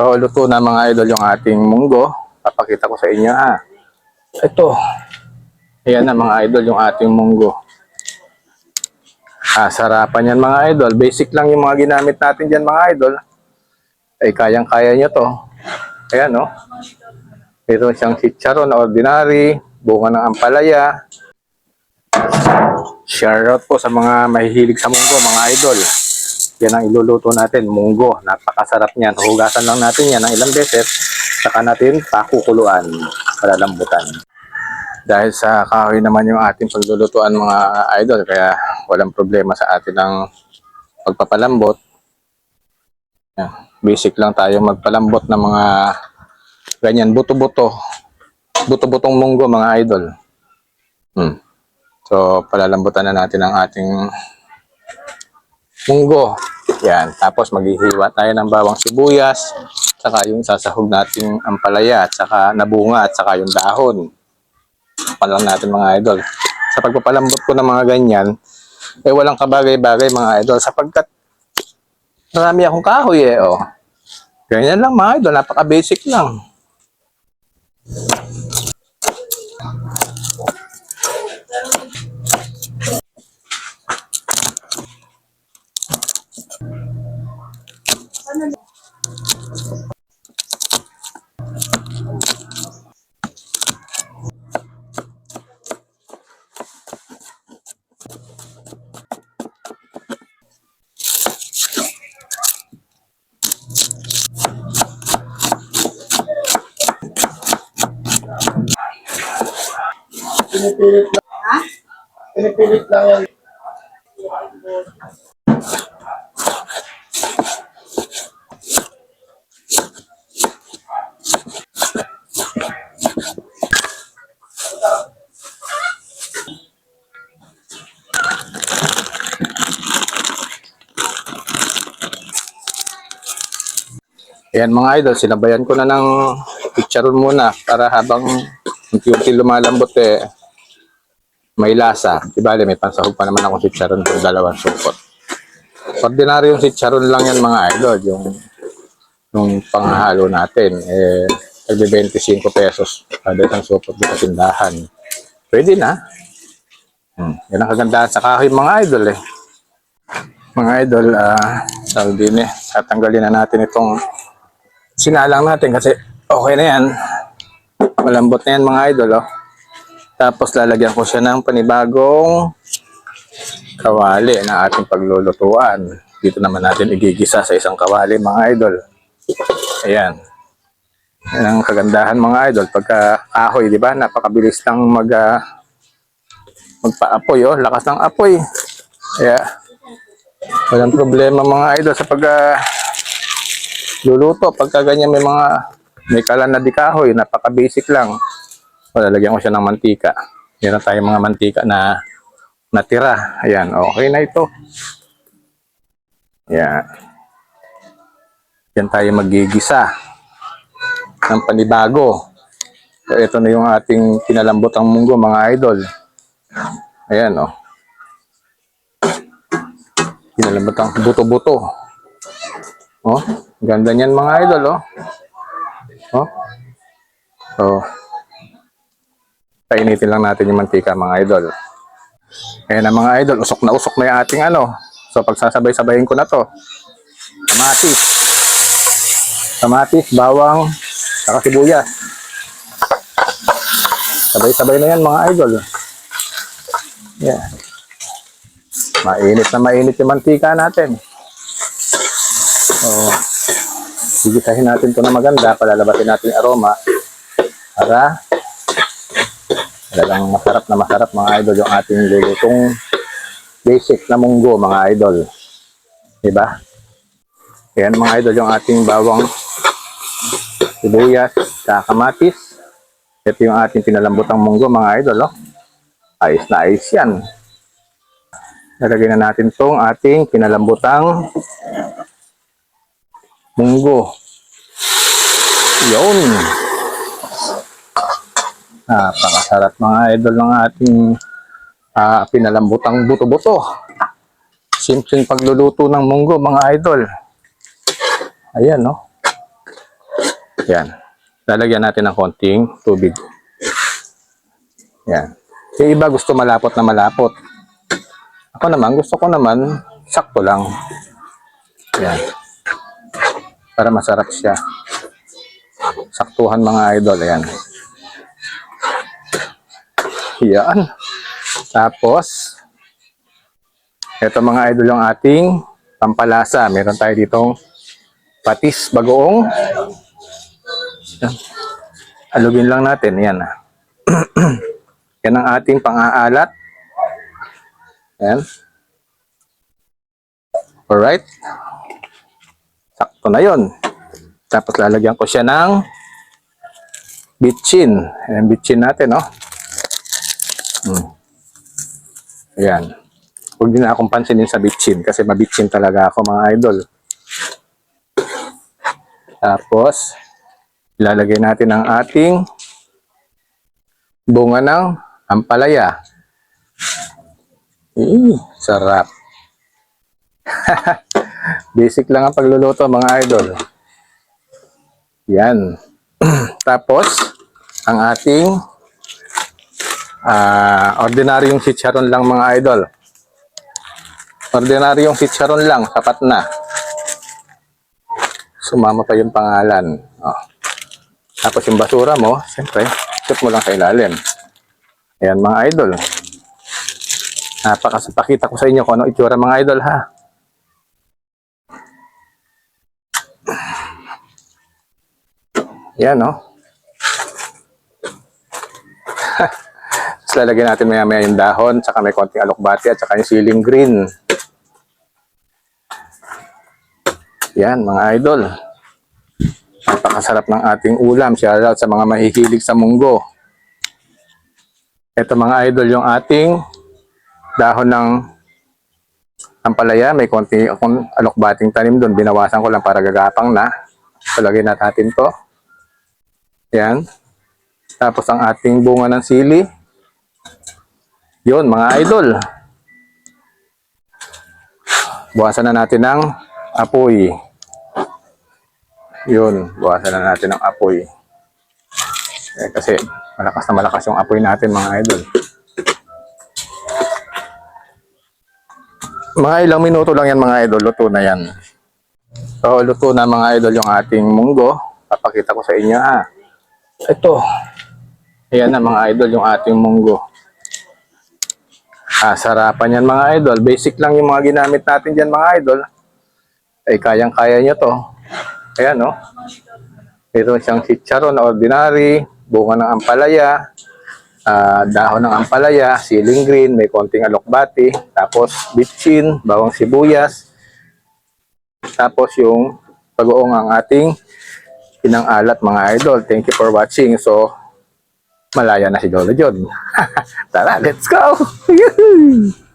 So, luto na mga idol yung ating munggo. Papakita ko sa inyo ha. Ito. Ayan na mga idol yung ating munggo. Ah, sarapan yan mga idol. Basic lang yung mga ginamit natin dyan mga idol. Ay kayang-kaya nyo to. Ayan no. Ito siyang chicharon na ordinary, bunga ng ampalaya. Shout out po sa mga mahihilig sa munggo mga idol. Yan ang iluluto natin, munggo. Napakasarap niyan. Hugasan lang natin yan ng ilang beses. Saka natin pakukuluan, palalambutan. Dahil sa kahoy naman yung ating paglulutuan mga idol, kaya walang problema sa atin ng pagpapalambot. Basic lang tayo magpalambot ng mga ganyan, buto-buto. Buto-butong munggo mga idol. Hmm. So, palalambutan na natin ang ating munggo. Yan. Tapos maghihiwa tayo ng bawang sibuyas, saka yung sasahog nating ampalaya, at saka nabunga, at saka yung dahon. Pan lang natin mga idol. Sa pagpapalambot ko ng mga ganyan, eh walang kabagay-bagay mga idol sapagkat marami akong kahoy eh. Oh. Ganyan lang mga idol, napaka-basic lang. Pinipilit lang. Ha? Pinipilit lang yan. Ayan mga idol, sinabayan ko na ng picture muna para habang unti-unti lumalambot eh, may lasa. Di bale, may pansahog pa naman akong chicharon kung dalawang supot. Ordinaryong chicharon lang yan mga idol, yung yung panghalo natin. Eh, tagbe 25 pesos kada isang supot sa tindahan. Pwede na. Hmm. Yan ang kagandahan sa kahoy mga idol eh. Mga idol, ah, uh, din eh, tatanggalin na natin itong sinalang natin kasi okay na yan. Malambot na yan mga idol. Oh. Tapos lalagyan ko siya ng panibagong kawali na ating paglulutuan. Dito naman natin igigisa sa isang kawali mga idol. Ayan. Yan ang kagandahan mga idol. Pagka kahoy, di ba? Napakabilis lang mag, ah, magpa-apoy. Oh. Lakas ng apoy. Kaya, walang problema mga idol sa pag ah, luluto. Pagka ganyan may mga may kalan na di kahoy, napaka-basic lang. O, lalagyan ko siya ng mantika. Meron tayong mga mantika na natira. Ayan, okay na ito. Ayan. Yan tayo magigisa ng panibago. So, ito na yung ating pinalambotang munggo, mga idol. Ayan, oh. Pinalambotang buto-buto. Oh, ganda niyan mga idol, oh. Oh. So, painitin lang natin yung mantika mga idol. Ayan na mga idol, usok na usok na yung ating ano. So, pagsasabay-sabayin ko na to. Kamatis. Kamatis, bawang, saka sibuyas. Sabay-sabay na yan mga idol. Yeah. Mainit na mainit yung mantika natin. So, gigisahin natin to na maganda, palalabatin natin yung aroma para talagang masarap na masarap mga idol yung ating lulutong basic na munggo mga idol. Diba? Ayan mga idol yung ating bawang sibuyas sa kamatis. Ito yung ating pinalambotang munggo mga idol. Oh. Ayos na ayos yan. Lalagay na natin tong ating pinalambotang munggo. Yun. Napakasarap mga idol ng ating ah, pinalambutang buto-buto. Simpleng pagluluto ng munggo mga idol. Ayan no. Yan. Lalagyan natin ng konting tubig. Yan. Yung iba gusto malapot na malapot. Ako naman, gusto ko naman sakto lang. Yan. Para masarap siya. Saktuhan mga idol. Ayan. Yan. Tapos, ito mga idol yung ating pampalasa. Meron tayo ditong patis bagoong. Yan. Alugin lang natin. Yan. Yan ang ating pang-aalat. Yan. Alright. Sakto na yon. Tapos lalagyan ko siya ng bitchin. Ayan, bitchin natin, no? Hmm. Ayan. Huwag din akong pansinin sa bitchin kasi mabitchin talaga ako mga idol. Tapos, ilalagay natin ang ating bunga ng ampalaya. Eh, sarap. Basic lang ang pagluluto mga idol. Yan. Tapos, ang ating ah ordinaryong chicharon lang mga idol. Ordinaryong chicharon lang, sapat na. Sumama pa yung pangalan. Oh. Tapos yung basura mo, siyempre, shoot mo lang sa ilalim. Ayan mga idol. Napakasapakita ko sa inyo kung ano itsura mga idol ha. Yan no. Tapos lalagyan natin maya maya yung dahon, saka may konting alokbati at saka yung ceiling green. Yan mga idol. Napakasarap ng ating ulam. Shout out sa mga mahihilig sa munggo. Ito mga idol yung ating dahon ng ampalaya. May konti akong alokbating tanim doon. Binawasan ko lang para gagapang na. Na natin to. Yan. Tapos ang ating bunga ng sili. Yun, mga idol. Buwasan na natin ng apoy. Yun, buwasan na natin ng apoy. Eh, kasi malakas na malakas yung apoy natin mga idol. Mga ilang minuto lang yan mga idol, luto na yan. So, luto na mga idol yung ating munggo. Papakita ko sa inyo ha. Ito. Ayan na mga idol yung ating munggo. Ah, sarapan yan mga idol. Basic lang yung mga ginamit natin dyan mga idol. Ay, kayang-kaya nyo to. Ayan, no? Meron siyang chicharon na ordinary, bunga ng ampalaya, ah, dahon ng ampalaya, ceiling green, may konting alokbati, tapos bitchin, bawang sibuyas, tapos yung pag-uong ang ating pinang-alat mga idol. Thank you for watching. So, malaya na si Lolo John. Tara, let's go!